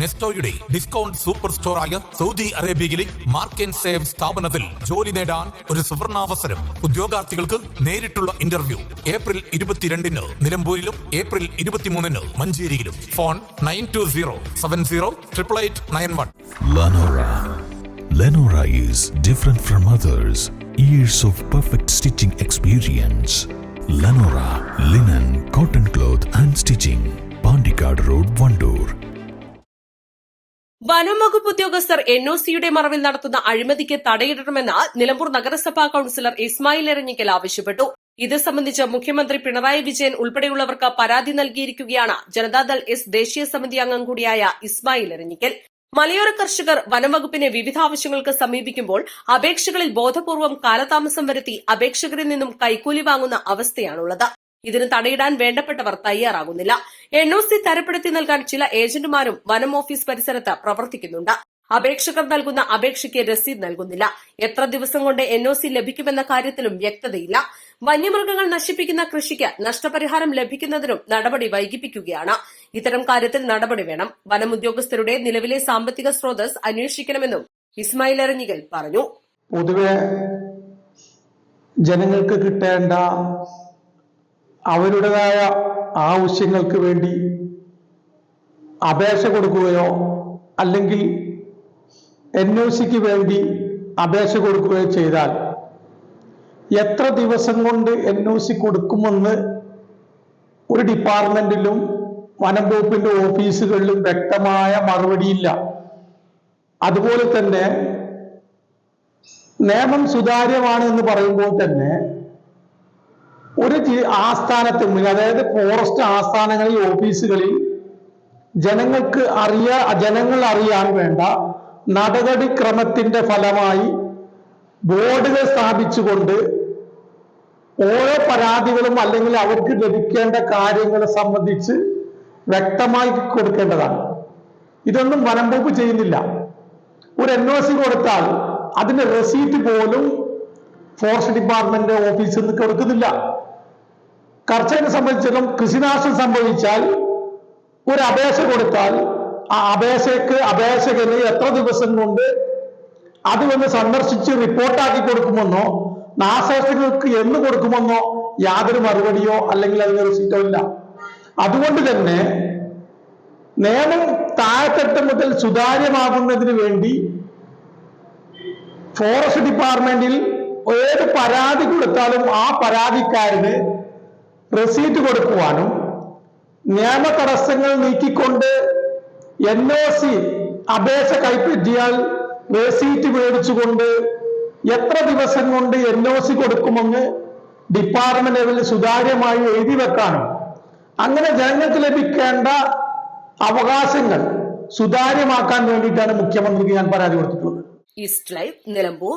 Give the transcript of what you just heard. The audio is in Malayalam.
നെസ്റ്റോയുടെ ഡിസ്കൗണ്ട് സൂപ്പർ സ്റ്റോറായ സൗദി അറേബ്യയിലെ മാർക്ക് ആൻഡ് സേവ് സ്ഥാപനത്തിൽ ജോലി നേടാൻ ഒരു സുവർണാവസരം ഉദ്യോഗാർത്ഥികൾക്ക് നേരിട്ടുള്ള ഇന്റർവ്യൂ ഏപ്രിൽ ഇരുപത്തിരണ്ടിന് നിലമ്പൂരിലും ഏപ്രിൽ ഇരുപത്തിമൂന്നിന് മഞ്ചേരിയിലും phone nine two zero seven zero triple eight nine one Lenora. Is different from others. Years of perfect stitching experience. Lenora linen, cotton cloth and stitching. വനം വകുപ്പ് ഉദ്യോഗസ്ഥർ എൻ ഒ സിയുടെ മറവിൽ നടത്തുന്ന അഴിമതിക്ക് തടയിടണമെന്ന് നിലമ്പൂർ നഗരസഭാ കൌൺസിലർ ഇസ്മായിൽ എരഞ്ഞിക്കൽ ആവശ്യപ്പെട്ടു. ഇത് സംബന്ധിച്ച് മുഖ്യമന്ത്രി പിണറായി വിജയൻ ഉൾപ്പെടെയുള്ളവർക്ക് പരാതി നൽകിയിരിക്കുകയാണ് ജനതാദൾ എസ് ദേശീയ സമിതി അംഗം കൂടിയായ ഇസ്മായിൽ എരഞ്ഞിക്കൽ. മലയോര കർഷകർ വനംവകുപ്പിനെ വിവിധ ആവശ്യങ്ങൾക്ക് സമീപിക്കുമ്പോൾ അപേക്ഷകളിൽ ബോധപൂർവം കാലതാമസം വരുത്തി അപേക്ഷകരിൽ നിന്നും കൈക്കൂലി വാങ്ങുന്ന അവസ്ഥയാണുള്ളത്. ഇതിന് തടയിടാൻ വേണ്ടപ്പെട്ടവർ തയ്യാറാകുന്നില്ല. എൻ ഒ സി തരപ്പെടുത്തി നൽകാൻ ചില ഏജന്റുമാരും വനം ഓഫീസ് പരിസരത്ത് പ്രവർത്തിക്കുന്നുണ്ട്. അപേക്ഷകർ നൽകുന്ന അപേക്ഷയ്ക്ക് രസീത് നൽകുന്നില്ല. എത്ര ദിവസം കൊണ്ട് എൻ ഒ സി ലഭിക്കുമെന്ന കാര്യത്തിലും വ്യക്തതയില്ല. വന്യമൃഗങ്ങൾ നശിപ്പിക്കുന്ന കൃഷിക്ക് നഷ്ടപരിഹാരം ലഭിക്കുന്നതിനും നടപടി വൈകിപ്പിക്കുകയാണ്. ഇത്തരം കാര്യത്തിൽ നടപടി വേണം. വനം ഉദ്യോഗസ്ഥരുടെ നിലവിലെ സാമ്പത്തിക സ്രോതസ് അന്വേഷിക്കണമെന്നും ഇസ്മായിൽ എറഞ്ഞികൽ പറഞ്ഞു. പൊതുവെ ജനങ്ങൾക്ക് കിട്ടേണ്ട അവരുടേതായ ആവശ്യങ്ങൾക്ക് വേണ്ടി അപേക്ഷ കൊടുക്കുകയോ അല്ലെങ്കിൽ എൻ ഒ സിക്ക് വേണ്ടി അപേക്ഷ കൊടുക്കുകയോ ചെയ്താൽ എത്ര ദിവസം കൊണ്ട് എൻ ഒ സി കൊടുക്കുമെന്ന് ഒരു ഡിപ്പാർട്ട്മെന്റിലും വനം വകുപ്പിന്റെ ഓഫീസുകളിലും വ്യക്തമായ മറുപടിയില്ല. അതുപോലെ തന്നെ നിയമം സുതാര്യമാണ് എന്ന് പറയുമ്പോൾ തന്നെ ആസ്ഥാനത്ത് മുന്നിൽ അതായത് ഫോറസ്റ്റ് ആസ്ഥാനങ്ങളിൽ ഓഫീസുകളിൽ ജനങ്ങൾക്ക് അറിയാ ജനങ്ങൾ അറിയാൻ വേണ്ട നടപടിക്രമത്തിന്റെ ഫലമായി ബോർഡുകൾ സ്ഥാപിച്ചുകൊണ്ട് ഓരോ പരാതികളും അല്ലെങ്കിൽ അവർക്ക് ലഭിക്കേണ്ട കാര്യങ്ങളെ സംബന്ധിച്ച് വ്യക്തമായി കൊടുക്കേണ്ടതാണ്. ഇതൊന്നും വനം ചെയ്യുന്നില്ല. ഒരു എൻ ഒ സി കൊടുത്താൽ അതിന്റെ റെസീറ്റ് പോലും ഫോറസ്റ്റ് ഡിപ്പാർട്ട്മെന്റ് ഓഫീസിൽ നിന്ന് കൊടുക്കുന്നില്ല. കർഷകനെ സംബന്ധിച്ചിടത്തോളം കൃഷിനാശം സംഭവിച്ചാൽ ഒരു അപേക്ഷ കൊടുത്താൽ ആ അപേക്ഷയ്ക്ക് അപേക്ഷകന് എത്ര ദിവസം കൊണ്ട് അത് വന്ന് സന്ദർശിച്ച് റിപ്പോർട്ടാക്കി കൊടുക്കുമെന്നോ നാശനഷ്ടങ്ങൾക്ക് എന്ന് കൊടുക്കുമെന്നോ യാതൊരു മറുപടിയോ അല്ലെങ്കിൽ അതിന് റിസീറ്റോ ഇല്ല അതുകൊണ്ട് തന്നെ നിയമം താഴെത്തട്ട് മുതൽ സുതാര്യമാകുന്നതിന് വേണ്ടി ഫോറസ്റ്റ് ഡിപ്പാർട്ട്മെന്റിൽ ഏത് പരാതി കൊടുത്താലും ആ പരാതിക്കാരന് റെസീറ്റ് കൊടുക്കുവാനും നിയമ തടസ്സങ്ങൾ നീക്കിക്കൊണ്ട് എൻ ഒ സി അപേക്ഷ കൈപ്പറ്റിയാൽ റെസീറ്റ് മേടിച്ചുകൊണ്ട് എത്ര ദിവസം കൊണ്ട് എൻ ഒ സി കൊടുക്കുമെന്ന് ഡിപ്പാർട്ട്മെന്റ് ലെവലിൽ സുതാര്യമായി എഴുതി വെക്കാനും അങ്ങനെ ജനങ്ങൾക്ക് ലഭിക്കേണ്ട അവകാശങ്ങൾ സുതാര്യമാക്കാൻ വേണ്ടിയിട്ടാണ് മുഖ്യമന്ത്രിക്ക് ഞാൻ പരാതി കൊടുത്തിട്ടുള്ളത്. East live Nilambur